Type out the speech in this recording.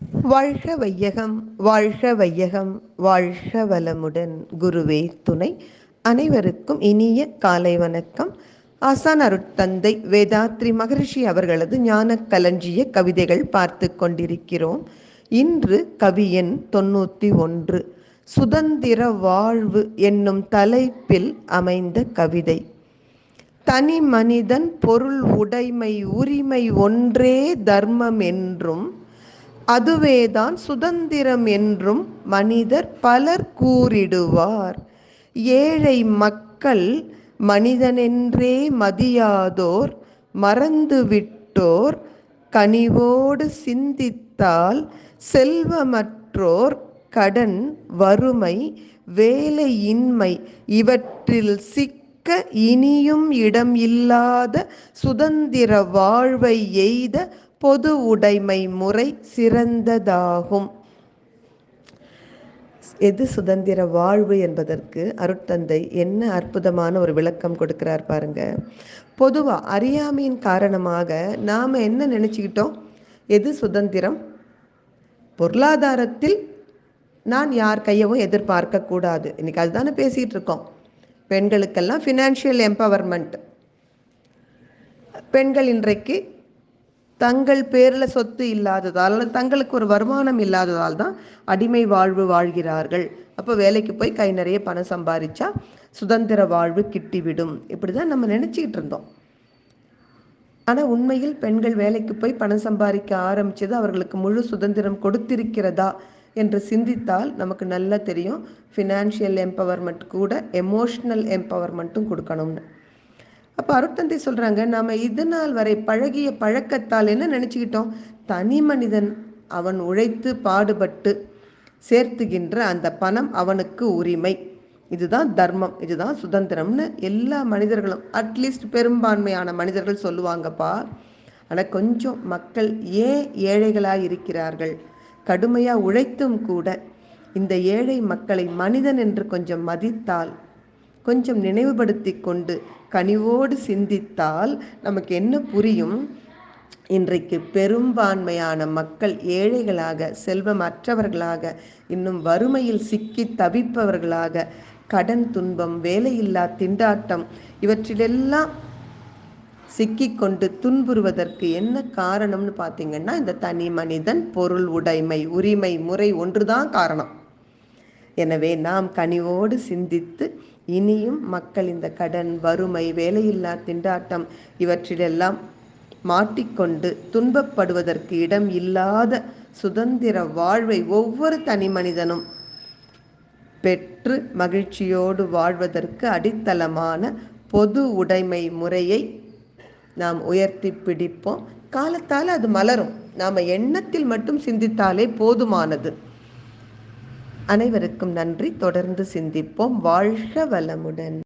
வாழ்க வையகம் வாழ்க வையகம் வாழ்க வளமுடன். குருவே துணை. அனைவருக்கும் இனிய காலை வணக்கம். ஆசான் அருட்தந்தை வேதாத்ரி மகரிஷி அவர்களது ஞான கலஞ்சிய கவிதைகள் பார்த்து கொண்டிருக்கிறோம். இன்று கவியன் தொண்ணூற்றி ஒன்று. சுதந்திர வாழ்வு என்னும் தலைப்பில் அமைந்த கவிதை. தனி மனிதன் பொருள் உடைமை உரிமை ஒன்றே தர்மம் என்றும் அதுவேதான் சுதந்திரம் என்றும் மனிதர் பலர் கூறிடுவார். ஏழை மக்கள் மனிதனென்றே மதியாதோர் மறந்துவிட்டோர் கனிவோடு சிந்தித்தால் செல்வமற்றோர் கடன் வறுமை வேலையின்மை இவற்றில் சிக்க இனியும் இடம் இல்லாத சுதந்திர வாழ்வை எய்த பொது உடைமை முறை சிறந்ததாகும். எது சுதந்திர வாழ்வு என்பதற்கு அருட்தந்தை என்ன அற்புதமான ஒரு விளக்கம் கொடுக்கிறார் பாருங்க. பொதுவாக அறியாமையின் காரணமாக நாம் என்ன நினச்சிக்கிட்டோம்? எது சுதந்திரம்? பொருளாதாரத்தில் நான் யார் கையவும் எதிர்பார்க்க கூடாது. இன்னைக்கு அதுதானே பேசிகிட்டு இருக்கோம். பெண்களுக்கெல்லாம் ஃபினான்ஷியல் எம்பவர்மெண்ட் பெண்கள் இன்றைக்கு தங்கள் பேரில் சொத்து இல்லாததால் தங்களுக்கு ஒரு வருமானம் இல்லாததால் தான் அடிமை வாழ்வு வாழ்கிறார்கள். அப்போ வேலைக்கு போய் கை நிறைய பணம் சம்பாதிச்சா சுதந்திர வாழ்வு கிட்டிவிடும். இப்படி தான் நம்ம நினச்சிக்கிட்டு இருந்தோம். ஆனால் உண்மையில் பெண்கள் வேலைக்கு போய் பணம் சம்பாதிக்க ஆரம்பித்தது அவர்களுக்கு முழு சுதந்திரம் கொடுத்திருக்கிறதா என்று சிந்தித்தால் நமக்கு நல்லா தெரியும். ஃபினான்ஷியல் எம்பவர்மெண்ட் கூட எமோஷ்னல் எம்பவர்மெண்ட்டும் கொடுக்கணும்னு. அப்போ அருட்தந்தை சொல்கிறாங்க நாம் இதனால் வரை பழகிய பழக்கத்தால் என்ன நினச்சிக்கிட்டோம்? தனி மனிதன் அவன் உழைத்து பாடுபட்டு சேர்த்துகின்ற அந்த பணம் அவனுக்கு உரிமை. இதுதான் தர்மம் இதுதான் சுதந்திரம்னு எல்லா மனிதர்களும் அட்லீஸ்ட் பெரும்பான்மையான மனிதர்கள் சொல்லுவாங்கப்பா. ஆனால் கொஞ்சம் மக்கள் ஏன் ஏழைகளாக இருக்கிறார்கள்? கடுமையாக உழைத்தும் கூட இந்த ஏழை மக்களை மனிதன் என்று கொஞ்சம் மதித்தால் கொஞ்சம் நினைவுபடுத்தி கொண்டு கனிவோடு சிந்தித்தால் நமக்கு என்ன புரியும்? இன்றைக்கு பெரும்பான்மையான மக்கள் ஏழைகளாக செல்வமற்றவர்களாக இன்னும் வறுமையில் சிக்கி தவிப்பவர்களாக கடன் துன்பம் வேலையில்லா திண்டாட்டம் இவற்றிலெல்லாம் சிக்கிக்கொண்டு துன்புறுவதற்கு என்ன காரணம்னு பார்த்தீங்கன்னா இந்த தனி மனிதன் பொருள் உடைமை உரிமை முறை ஒன்றுதான் காரணம். எனவே நாம் கனிவோடு சிந்தித்து இனியும் மக்கள் இந்த கடன் வறுமை வேலையில்லா திண்டாட்டம் இவற்றிலெல்லாம் மாட்டிக்கொண்டு துன்பப்படுவதற்கு இடம் இல்லாத சுதந்திர வாழ்வை ஒவ்வொரு தனி மனிதனும் பெற்று மகிழ்ச்சியோடு வாழ்வதற்கு அடித்தளமான பொது உடைமை முறையை நாம் உயர்த்தி பிடிப்போம். காலத்தால் அது மலரும். நாம் எண்ணத்தில் மட்டும் சிந்தித்தாலே போதுமானது. அனைவருக்கும் நன்றி. தொடர்ந்து சிந்திப்போம். வாழ்க வளமுடன்.